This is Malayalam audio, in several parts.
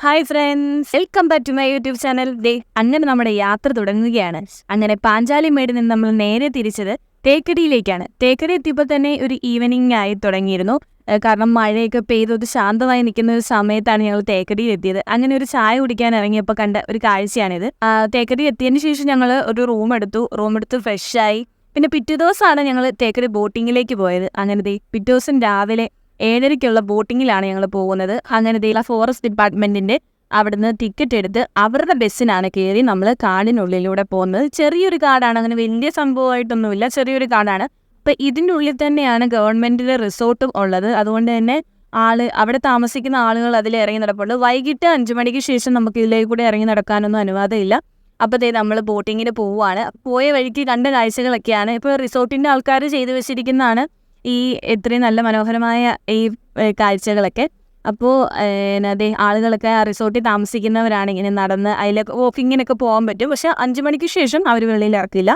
Hi friends welcome back to my YouTube channel ദേ അങ്ങനെ നമ്മുടെ യാത്ര തുടങ്ങുകയാണ്. അങ്ങനെ പാഞ്ചാലി മേടിൽ നിന്ന് നമ്മൾ നേരെ തിരിച്ചത് തേക്കടിയിലേക്കാണ്. തേക്കടി എത്തിയപ്പോൾ തന്നെ ഒരു ഈവനിങ് ആയി തുടങ്ങിയിരുന്നു. കാരണം മഴയൊക്കെ പെയ്തൊത് ശാന്തമായി നിൽക്കുന്ന ഒരു സമയത്താണ് ഞങ്ങൾ തേക്കടിയിൽ എത്തിയത്. അങ്ങനെ ഒരു ചായ കുടിക്കാൻ ഇറങ്ങിയപ്പോൾ കണ്ട ഒരു കാഴ്ചയാണിത്. തേക്കടി എത്തിയതിന് ശേഷം ഞങ്ങൾ ഒരു റൂം എടുത്തു. റൂം എടുത്ത് ഫ്രഷായി പിന്നെ പിറ്റേ ദിവസമാണ് ഞങ്ങൾ തേക്കടി ബോട്ടിങ്ങിലേക്ക് പോയത്. അങ്ങനെ പിറ്റേ ദിവസം രാവിലെ ഏഴരയ്ക്കുള്ള ബോട്ടിങ്ങിലാണ് ഞങ്ങൾ പോകുന്നത്. അങ്ങനെ ദേ ഫോറസ്റ്റ് ഡിപ്പാർട്ട്മെന്റിന്റെ അവിടുന്ന് ടിക്കറ്റ് എടുത്ത് അവരുടെ ബസ്സിനാണ് കയറി നമ്മൾ കാടിനുള്ളിലൂടെ പോകുന്നത്. ചെറിയൊരു കാടാണ്. അങ്ങനെ വലിയ സംഭവമായിട്ടൊന്നുമില്ല. ചെറിയൊരു കാടാണ്. അപ്പൊ ഇതിന്റെ ഉള്ളിൽ തന്നെയാണ് ഗവൺമെന്റിന്റെ റിസോർട്ടും ഉള്ളത്. അതുകൊണ്ട് തന്നെ ആൾ അവിടെ താമസിക്കുന്ന ആളുകൾ അതിൽ ഇറങ്ങി നടപ്പുണ്ട്. വൈകിട്ട് അഞ്ചു മണിക്ക് ശേഷം നമുക്ക് ഇതിലേക്ക് കൂടെ ഇറങ്ങി നടക്കാനൊന്നും അനുവാദമില്ല. അപ്പോൾ ദേ നമ്മൾ ബോട്ടിങ്ങിന് പോവുകയാണ് പോയ വഴിക്ക് കണ്ട കാഴ്ചകളൊക്കെയാണ്. ഇപ്പോൾ റിസോർട്ടിന്റെ ആൾക്കാർ ചെയ്തു വെച്ചിരിക്കുന്നതാണ്. ഈ ഇത്രയും നല്ല മനോഹരമായ ഈ കാഴ്ചകളൊക്കെ. അപ്പോൾ അതെ ആളുകളൊക്കെ ആ റിസോർട്ടിൽ താമസിക്കുന്നവരാണ് ഇങ്ങനെ നടന്ന് അതിലൊക്കെ വോക്കിങ്ങിനൊക്കെ പോകാൻ പറ്റും. പക്ഷെ അഞ്ചു മണിക്ക് ശേഷം അവർ വെളിയിൽ ഇറക്കില്ല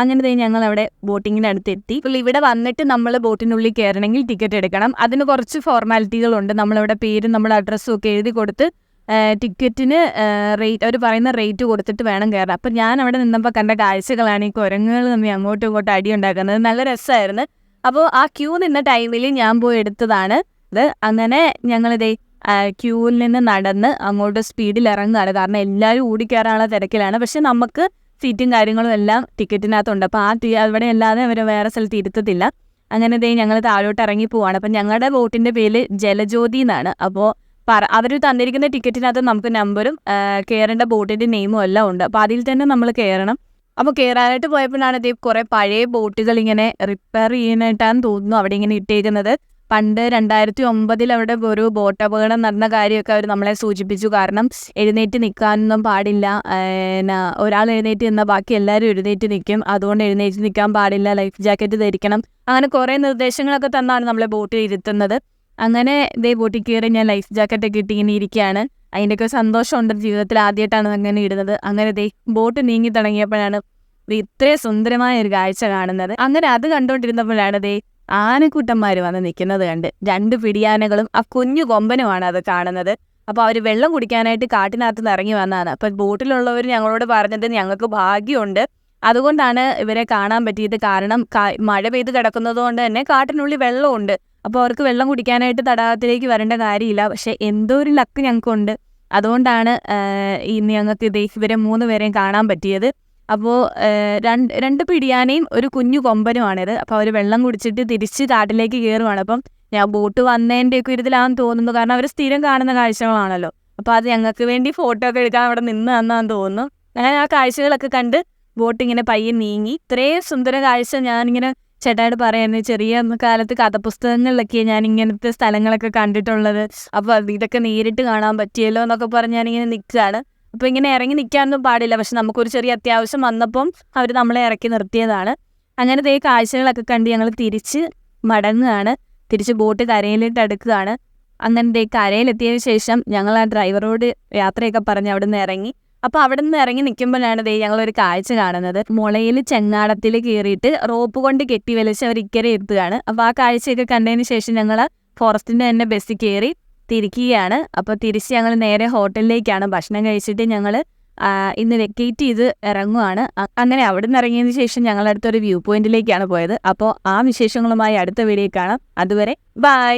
അങ്ങനത്തെ ഞങ്ങൾ അവിടെ ബോട്ടിങ്ങിന്റെ അടുത്ത് എത്തി ഇപ്പോൾ ഇവിടെ വന്നിട്ട് നമ്മൾ ബോട്ടിനുള്ളിൽ കയറണമെങ്കിൽ ടിക്കറ്റ് എടുക്കണം. അതിന് കുറച്ച് ഫോർമാലിറ്റികളുണ്ട് നമ്മളവിടെ പേരും നമ്മുടെ അഡ്രസ്സും ഒക്കെ എഴുതി കൊടുത്ത് ടിക്കറ്റിന് റേറ്റ് അവർ പറയുന്ന റേറ്റ് കൊടുത്തിട്ട് വേണം കയറാൻ. അപ്പം ഞാൻ അവിടെ നിന്നപ്പോൾ കണ്ട കാഴ്ചകളാണ് ഈ കുരങ്ങുകൾ തമ്മിൽ അങ്ങോട്ടും ഇങ്ങോട്ടും അടി ഉണ്ടാക്കുന്നത്. നല്ല രസമായിരുന്നു. അപ്പോൾ ആ ക്യൂ നിന്ന ടൈമിൽ ഞാൻ പോയി എടുത്തതാണ്. ഇത് അങ്ങനെ ഞങ്ങളിതേ ക്യൂവിൽ നിന്ന് നടന്ന് അങ്ങോട്ട് സ്പീഡിൽ ഇറങ്ങുകയാണ്. കാരണം എല്ലാവരും ഓടിക്കയറാനുള്ള തിരക്കിലാണ്. പക്ഷെ നമുക്ക് സീറ്റും കാര്യങ്ങളും എല്ലാം ടിക്കറ്റിനകത്തുണ്ട്. അപ്പോൾ ആ ടി അവിടെ അല്ലാതെ അവർ വേറെ സ്ഥലത്ത് ഇരുത്തത്തില്ല. അങ്ങനെ ഇതേ ഞങ്ങൾ താഴോട്ട് ഇറങ്ങി പോവാണ്. അപ്പം ഞങ്ങളുടെ ബോട്ടിന്റെ പേര് ജലജ്യോതി എന്നാണ്. അപ്പോൾ പറ അവർ തന്നിരിക്കുന്ന ടിക്കറ്റിനകത്ത് നമുക്ക് നമ്പറും കയറേണ്ട ബോട്ടിന്റെ നെയിമും എല്ലാം ഉണ്ട്. അപ്പോൾ അതിൽ തന്നെ നമ്മൾ കയറണം. അപ്പോൾ കയറാനായിട്ട് പോയപ്പോഴാണ് ഇതേ കുറേ പഴയ ബോട്ടുകൾ ഇങ്ങനെ റിപ്പയർ ചെയ്യാനായിട്ടാണ് തോന്നുന്നു അവിടെ ഇങ്ങനെ ഇട്ടേക്കുന്നത്. പണ്ട് രണ്ടായിരത്തി ഒമ്പതിൽ അവിടെ ഒരു ബോട്ട് അപകടം നടന്ന കാര്യമൊക്കെ അവർ നമ്മളെ സൂചിപ്പിച്ചു. കാരണം എഴുന്നേറ്റ് നിൽക്കാനൊന്നും പാടില്ല. എന്നാ ഒരാൾ എഴുന്നേറ്റ് നിന്നാൽ ബാക്കി എല്ലാവരും എഴുന്നേറ്റ് നിൽക്കും. അതുകൊണ്ട് എഴുന്നേറ്റ് നിൽക്കാൻ പാടില്ല. ലൈഫ് ജാക്കറ്റ് ധരിക്കണം. അങ്ങനെ കുറേ നിർദ്ദേശങ്ങളൊക്കെ തന്നാണ് നമ്മളെ ബോട്ടിൽ ഇരുത്തുന്നത്. അങ്ങനെ ഇതേ ബോട്ടിൽ കയറി ഞാൻ ലൈഫ് ജാക്കറ്റ് ഒക്കെ ഇട്ട് ഇങ്ങനെ ഇരിക്കുകയാണ് അതിന്റെയൊക്കെ സന്തോഷമുണ്ട് ജീവിതത്തിൽ ആദ്യമായിട്ടാണ് അങ്ങനെ ഇടുന്നത്. അങ്ങനെ ദേ ബോട്ട് നീങ്ങി തുടങ്ങിയപ്പോഴാണ് ഇത്രയും സുന്ദരമായ ഒരു കാഴ്ച കാണുന്നത്. അങ്ങനെ അത് കണ്ടുകൊണ്ടിരുന്നപ്പോഴാണ് ദേ ആനക്കൂട്ടന്മാർ വന്ന് നിൽക്കുന്നത് കണ്ട്. രണ്ട് പിടിയാനകളും ആ കുഞ്ഞു കൊമ്പനുമാണ് അത് കാണുന്നത്. അപ്പോൾ അവർ വെള്ളം കുടിക്കാനായിട്ട് കാട്ടിനകത്ത് നിന്ന് ഇറങ്ങി വന്നതാണ്. അപ്പോൾ ബോട്ടിലുള്ളവർ ഞങ്ങളോട് പറഞ്ഞത് ഞങ്ങൾക്ക് ഭാഗ്യമുണ്ട്. അതുകൊണ്ടാണ് ഇവരെ കാണാൻ പറ്റിയത്. കാരണം മഴ പെയ്ത് കിടക്കുന്നത് കൊണ്ട് തന്നെ കാട്ടിനുള്ളിൽ വെള്ളമുണ്ട്. അപ്പോൾ അവർക്ക് വെള്ളം കുടിക്കാനായിട്ട് തടാകത്തിലേക്ക് വരേണ്ട കാര്യമില്ല. പക്ഷെ എന്തോ ഒരു ലക്ക് ഞങ്ങൾക്കുണ്ട് അതുകൊണ്ടാണ് ഈ ഞങ്ങൾക്ക് ഇവരെ മൂന്ന് പേരെയും കാണാൻ പറ്റിയത്. അപ്പോൾ രണ്ട് രണ്ട് പിടിയാനയും ഒരു കുഞ്ഞു കൊമ്പനുമാണിത്. അപ്പോൾ അവർ വെള്ളം കുടിച്ചിട്ട് തിരിച്ച് കാട്ടിലേക്ക് കയറുവാണ് അപ്പം ഞാൻ ബോട്ട് വന്നതിന്റെ ഒക്കെ ഇതിലാണെന്ന് തോന്നുന്നു. കാരണം അവർ സ്ഥിരം കാണുന്ന കാഴ്ചകളാണല്ലോ. അപ്പോൾ അത് ഞങ്ങൾക്ക് വേണ്ടി ഫോട്ടോ ഒക്കെ എടുക്കാൻ അവിടെ നിന്ന് തന്നാന്ന്. തോന്നുന്നു അങ്ങനെ ആ കാഴ്ചകളൊക്കെ കണ്ട് ബോട്ട് ഇങ്ങനെ പയ്യെ നീങ്ങി. ഇത്രയും സുന്ദര കാഴ്ച ഞാനിങ്ങനെ ചേട്ടായിട്ട് പറയുന്നത് ചെറിയ കാലത്ത് കഥപുസ്തകങ്ങളിലൊക്കെ ഞാൻ ഇങ്ങനത്തെ സ്ഥലങ്ങളൊക്കെ കണ്ടിട്ടുള്ളത്. അപ്പോൾ ഇതൊക്കെ നേരിട്ട് കാണാൻ പറ്റിയല്ലോ എന്നൊക്കെ പറഞ്ഞ് ഞാനിങ്ങനെ നിൽക്കുകയാണ് അപ്പോൾ ഇങ്ങനെ ഇറങ്ങി നിൽക്കാനൊന്നും പാടില്ല. പക്ഷെ നമുക്കൊരു ചെറിയ അത്യാവശ്യം വന്നപ്പം അവർ നമ്മളെ ഇറക്കി നിർത്തിയതാണ്. അങ്ങനത്തെ ഈ കാഴ്ചകളൊക്കെ കണ്ട് ഞങ്ങൾ തിരിച്ച് മടങ്ങുകയാണ് തിരിച്ച് ബോട്ട് കരയിലിട്ട് അടുക്കുകയാണ്. അങ്ങനത്തെ കരയിലെത്തിയതിനു ശേഷം ഞങ്ങൾ ആ ഡ്രൈവറോട് യാത്രയൊക്കെ പറഞ്ഞ് അവിടെ നിന്ന് ഇറങ്ങി. അപ്പോൾ അവിടെ നിന്ന് ഇറങ്ങി നിൽക്കുമ്പോഴാണ് ദേ ഞങ്ങൾ ഒരു കാഴ്ച കാണുന്നത്. മുളയിൽ ചെങ്ങാടത്തിൽ കയറിയിട്ട് റോപ്പ് കൊണ്ട് കെട്ടി വലിച്ച് അവർ ഇക്കരെ എത്തുകയാണ്. അപ്പോൾ ആ കാഴ്ചയൊക്കെ കണ്ടതിന് ശേഷം ഞങ്ങൾ ഫോറസ്റ്റിന്റെ തന്നെ ബസ്സിൽ കയറി തിരിക്കുകയാണ്. അപ്പോൾ തിരിച്ച് ഞങ്ങൾ നേരെ ഹോട്ടലിലേക്കാണ് ഭക്ഷണം കഴിച്ചിട്ട് ഞങ്ങൾ ഇന്ന് വെക്കേറ്റ് ചെയ്ത് ഇറങ്ങുവാണ്. അങ്ങനെ അവിടെ നിന്ന് ഇറങ്ങിയതിന് ശേഷം ഞങ്ങൾ അടുത്തൊരു വ്യൂ പോയിന്റിലേക്കാണ് പോയത്. അപ്പോൾ ആ വിശേഷങ്ങളുമായി അടുത്ത വീഡിയോ കാണാം. അതുവരെ ബൈ